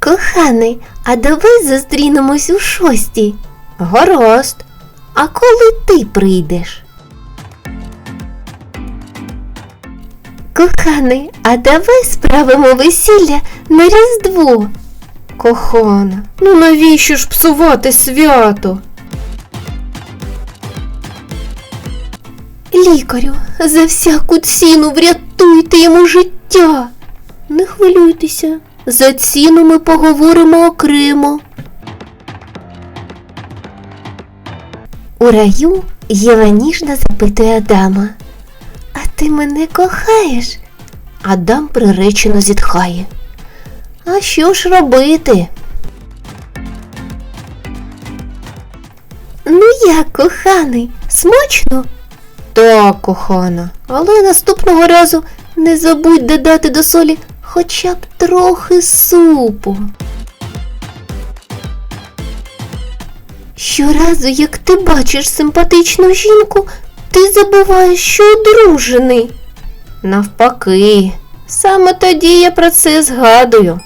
Коханий, а давай зустрінемось у шостій. Гаразд. А коли ти прийдеш? Коханий, а давай справимо весілля на Різдво. Кохана, ну навіщо ж псувати свято? Лікарю, за всяку ціну врятуйте йому життя. Не хвилюйтеся, за ціну ми поговоримо окремо. У раю Єва ніжно запитує Адама. А ти мене кохаєш? Адам приречено зітхає. А що ж робити? Ну як, коханий, смачно? Так, кохана, але наступного разу не забудь додати до солі хоча б трохи супу. Щоразу, як ти бачиш симпатичну жінку, ти забуваєш, що одружений. Навпаки, саме тоді я про це згадую.